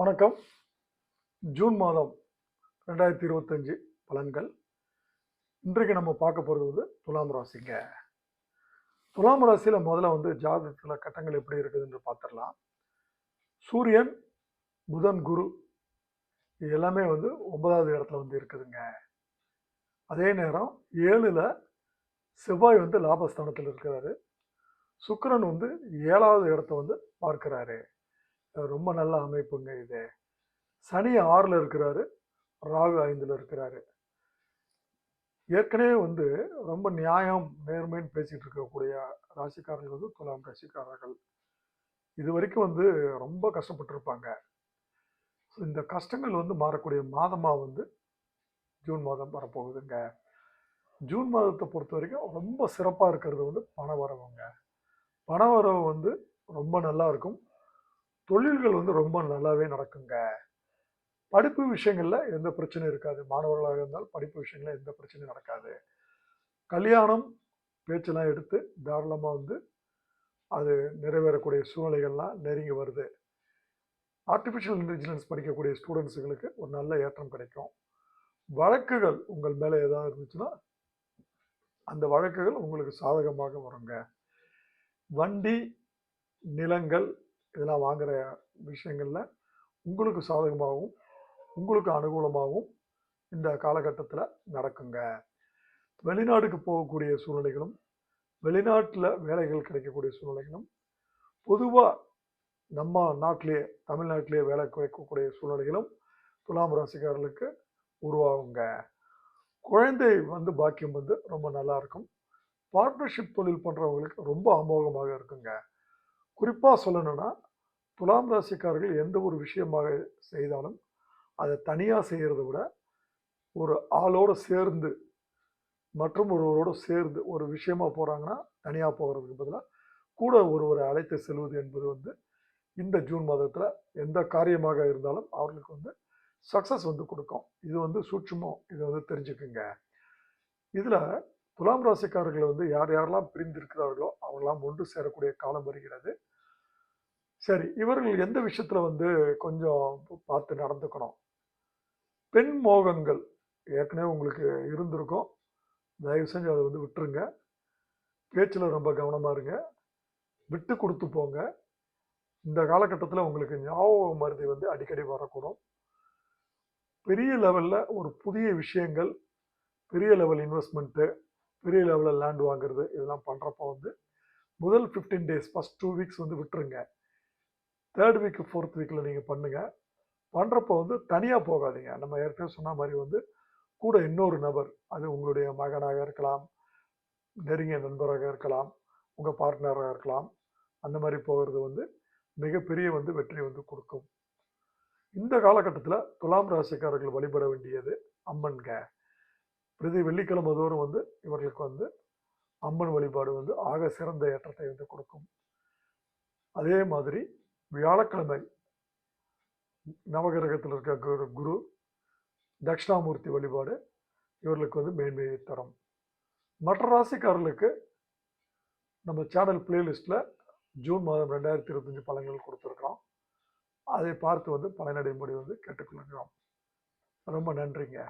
வணக்கம். ஜூன் மாதம் ரெண்டாயிரத்தி இருபத்தஞ்சு பலன்கள். இன்றைக்கு நம்ம பார்க்க போகிறது வந்து துலாம் ராசிங்க. துலாம் ராசியில் முதல்ல வந்து ஜாதகத்தில் கட்டங்கள் எப்படி இருக்குதுன்னு பார்த்துடலாம். சூரியன் புதன் குரு இது எல்லாமே வந்து ஒன்பதாவது இடத்துல வந்து இருக்குதுங்க. அதே நேரம் ஏழில் செவ்வாய் வந்து லாபஸ்தானத்தில் இருக்கிறாரு. சுக்கரன் வந்து ஏழாவது இடத்த வந்து பார்க்கிறாரு. ரொம்ப நல்ல அமைப்புங்க இது. சனி ஆறில் இருக்கிறாரு ராகு ஐந்தில் இருக்கிறாரு. ஏற்கனவே வந்து ரொம்ப நியாயம் நேர்மைன்னு பேசிகிட்டு இருக்கக்கூடிய ராசிக்காரர்கள் வந்து துலாம் ராசிக்காரர்கள். இது வரைக்கும் வந்து ரொம்ப கஷ்டப்பட்டிருப்பாங்க. ஸோ இந்த கஷ்டங்கள் வந்து மாறக்கூடிய மாதமாக வந்து ஜூன் மாதம் வரப்போகுதுங்க. ஜூன் மாதத்தை பொறுத்த வரைக்கும் ரொம்ப சிறப்பாக இருக்கிறது வந்து பண வரவுங்க பண வந்து ரொம்ப நல்லா இருக்கும். தொழில்கள் வந்து ரொம்ப நல்லாவே நடக்குங்க. படிப்பு விஷயங்களில் எந்த பிரச்சனையும் இருக்காது. மாணவர்களாக இருந்தால் படிப்பு விஷயங்களில் எந்த பிரச்சனையும் நடக்காது. கல்யாணம் பேச்செல்லாம் எடுத்து தாராளமாக வந்து அது நிறைவேறக்கூடிய சூழ்நிலைகள்லாம் நெருங்கி வருது. ஆர்டிஃபிஷியல் இன்டெலிஜென்ஸ் படிக்கக்கூடிய ஸ்டூடெண்ட்ஸுகளுக்கு ஒரு நல்ல ஏற்றம் கிடைக்கும். வழக்குகள் உங்கள் மேலே ஏதாவது இருந்துச்சுன்னா அந்த வழக்குகள் உங்களுக்கு சாதகமாக வருங்க. வண்டி நிலங்கள் இதெல்லாம் வாங்குகிற விஷயங்களில் உங்களுக்கு சாதகமாகவும் உங்களுக்கு அனுகூலமாகவும் இந்த காலகட்டத்தில் நடக்குங்க. வெளிநாடுக்கு போகக்கூடிய சூழ்நிலைகளும் வெளிநாட்டில் வேலைகள் கிடைக்கக்கூடிய சூழ்நிலைகளும் பொதுவாக நம்ம நாட்டிலேயே தமிழ்நாட்டிலேயே வேலை கிடைக்கக்கூடிய சூழ்நிலைகளும் துலாம் ராசிக்காரர்களுக்கு உருவாகுங்க. குழந்தை வந்து பாக்கியம் வந்து ரொம்ப நல்லா இருக்கும். பார்ட்னர்ஷிப் தொழில் பண்ணுறவங்களுக்கு ரொம்ப அமோகமாக இருக்குங்க. குறிப்பாக சொல்லணும்னா துலாம் ராசிக்காரர்கள் எந்த ஒரு விஷயமாக செய்தாலும் அதை தனியாக செய்கிறத விட ஒரு ஆளோடு சேர்ந்து மற்றும் ஒருவரோடு சேர்ந்து ஒரு விஷயமாக போகிறாங்கன்னா தனியாக போகிறதுக்கு பதிலாக கூட ஒருவரை அழைத்து செல்வது என்பது வந்து இந்த ஜூன் மாதத்தில் எந்த காரியமாக இருந்தாலும் அவர்களுக்கு வந்து சக்ஸஸ் வந்து கொடுக்கும். இது வந்து சூட்சுமம். இதை வந்து தெரிஞ்சுக்குங்க. இதில் துலாம் ராசிக்காரர்களை வந்து யார் யாரெல்லாம் பிரிந்திருக்கிறார்களோ அவங்களாம் ஒன்று சேரக்கூடிய காலம் வருகிறது. சரி இவர்கள் எந்த விஷயத்தில் வந்து கொஞ்சம் பார்த்து நடந்துக்கணும்? பெண் மோகங்கள் ஏற்கனவே உங்களுக்கு இருந்திருக்கும். தயவு செஞ்சு அதை வந்து விட்டுருங்க. பேச்சில் ரொம்ப கவனமாக இருங்க. விட்டு கொடுத்து போங்க. இந்த காலகட்டத்தில் உங்களுக்கு ஞாபக மருதி வந்து அடிக்கடி வரக்கூடும். பெரிய லெவலில் ஒரு புதிய விஷயங்கள் பெரிய லெவல் இன்வெஸ்ட்மெண்ட்டு பெரிய லெவலில் லேண்ட் வாங்குறது இதெல்லாம் பண்ணுறப்போ வந்து முதல் fifteen days first two weeks வந்து விட்டுருங்க. தேர்ட் வீக் ஃபோர்த் வீக்கில் நீங்கள் பண்ணுங்கள் பண்ணுறப்போ வந்து தனியாக போகாதீங்க. நம்ம ஏற்கனவே சொன்ன மாதிரி வந்து கூட இன்னொரு நபர் அது உங்களுடைய மகனாக இருக்கலாம் நெருங்கிய நண்பராக இருக்கலாம் உங்கள் பார்ட்னராக இருக்கலாம் அந்த மாதிரி போகிறது வந்து மிகப்பெரிய வந்து வெற்றி வந்து கொடுக்கும். இந்த காலகட்டத்தில் துலாம் ராசிக்காரர்கள் வழிபட வேண்டியது அம்மன்க. பிரதி வெள்ளிக்கிழமை தோறும் வந்து இவர்களுக்கு வந்து அம்மன் வழிபாடு வந்து ஆக சிறந்த ஏற்றத்தை வந்து கொடுக்கும். அதே மாதிரி வியாழக்கிழமை நவகிரகத்தில் இருக்க குரு குரு தட்சிணாமூர்த்தி வழிபாடு இவர்களுக்கு வந்து மேன்மையை தரும். மற்ற ராசிக்காரர்களுக்கு நம்ம சேனல் பிளேலிஸ்ட்டில் ஜூன் மாதம் ரெண்டாயிரத்தி இருபத்தஞ்சி பலன்கள் கொடுத்துருக்குறோம். அதை பார்த்து வந்து பலனடையும்படி வந்து கேட்டுக்கொள்கிறோம். ரொம்ப நன்றிங்க.